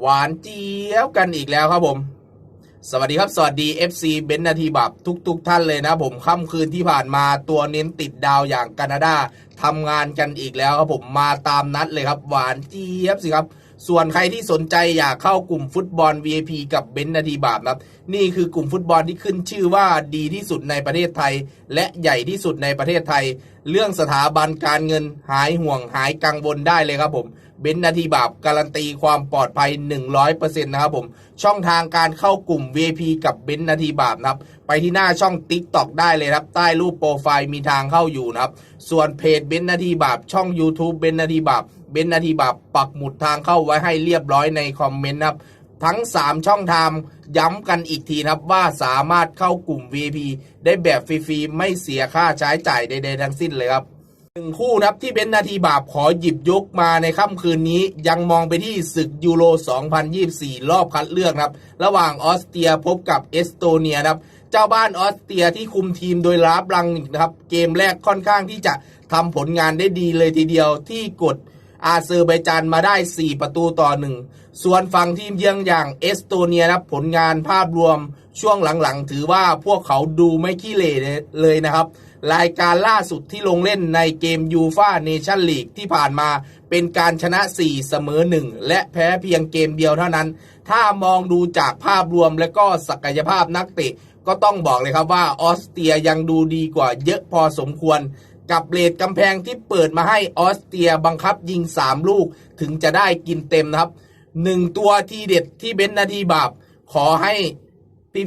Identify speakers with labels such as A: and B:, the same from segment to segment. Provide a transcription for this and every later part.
A: หวานเจี๊ยบกันอีกแล้วครับผม สวัสดีครับ สวัสดี FC เบนนาทีบับทุกๆทท่านเลยนะผมค่ำคืนที่ผ่านมาตัวเน้นติดดาวอย่างแคนาดาทำงานกันอีกแล้วครับผมมาตามนัดเลยครับ หวานเจี๊ยบสิครับ ส่วนใครที่สนใจอยากเข้ากลุ่มฟุตบอล VIP กับเบนนาทีบาบครับ นี่คือกลุ่มฟุตบอลที่ขึ้นชื่อว่าดีที่สุดในประเทศไทย และใหญ่ที่สุดในประเทศไทย เรื่องสถาบันการเงินหายห่วงหายกังวลได้เลยครับผมเบนนาทีบาปการันตีความปลอดภัย 100%นะครับผม ช่องทางการเข้ากลุ่ม VIP กับเบนนาทีบาปนะครับ ไปที่หน้าช่อง TikTok ได้เลยครับ ใต้รูปโปรไฟล์มีทางเข้าอยู่นะครับ ส่วนเพจเบนนาทีบาปช่อง YouTube เบนนาทีบาปเบนนาทีบาปปักหมุดทางเข้าไว้ให้เรียบร้อยในคอมเมนต์นะครับทั้ง 3 ช่องทางย้ำกันอีกทีนะครับว่าสามารถเข้ากลุ่ม VIP ได้แบบฟรีๆ ไม่เสียค่าใช้จ่ายใดๆทั้งสิ้นเลยครับหนึ่งคู่นะครับที่เป็นนาทีบาปขอหยิบยกมาในค่ำคืนนี้ ยังมองไปที่ศึกยูโร 2024 รอบคัดเลือกครับ ระหว่างออสเตรียพบกับเอสโตเนียครับ เจ้าบ้านออสเตรียที่คุมทีมโดยลาบลังนิกนะครับ เกมแรกค่อนข้างที่จะทำผลงานได้ดีเลยทีเดียวที่กดอาเซอร์ไบจานมาได้ 4 ประตูต่อหนึ่งส่วนฝั่งทีมเยือนอย่างเอสโตเนียนะครับผลงานภาพรวมช่วงหลังๆ ถือว่าพวกเขาดูไม่ขี้เหร่เลยนะครับ รายการล่าสุดที่ลงเล่นในเกมยูฟาเนชั่นลีกที่ผ่านมาเป็นการชนะ 4 เสมอ 1 และแพ้เพียงเกมเดียวเท่านั้น ถ้ามองดูจากภาพรวมและก็ศักยภาพนักเตะก็ต้องบอกเลยครับว่าออสเตรียยังดูดีกว่าเยอะพอสมควรกับเลดกำแพงที่เปิดมาให้ออสเตรียบังคับยิง 3 ลูกถึงจะได้กินเต็มนะครับหนึ่งตัวที่เด็ดที่เบนนาทีบาปขอให้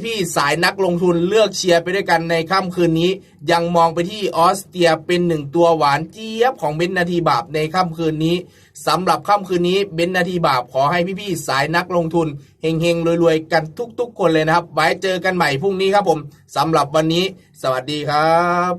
A: พี่ๆสายนักลงทุนเลือกเชียร์ไปด้วยกันในค่ำคืนนี้ ยังมองไปที่ออสเตรียเป็นหนึ่งตัวหวานเจี๊ยบของเบนนาทีบาปในค่ำคืนนี้สำหรับค่ำคืนนี้เบนนาทีบาปขอให้พี่ๆสายนักลงทุนเฮงๆรวยๆกันทุกๆ คนเลยนะครับ ไว้เจอกันใหม่พรุ่งนี้ครับผมสำหรับวันนี้ สวัสดีครับ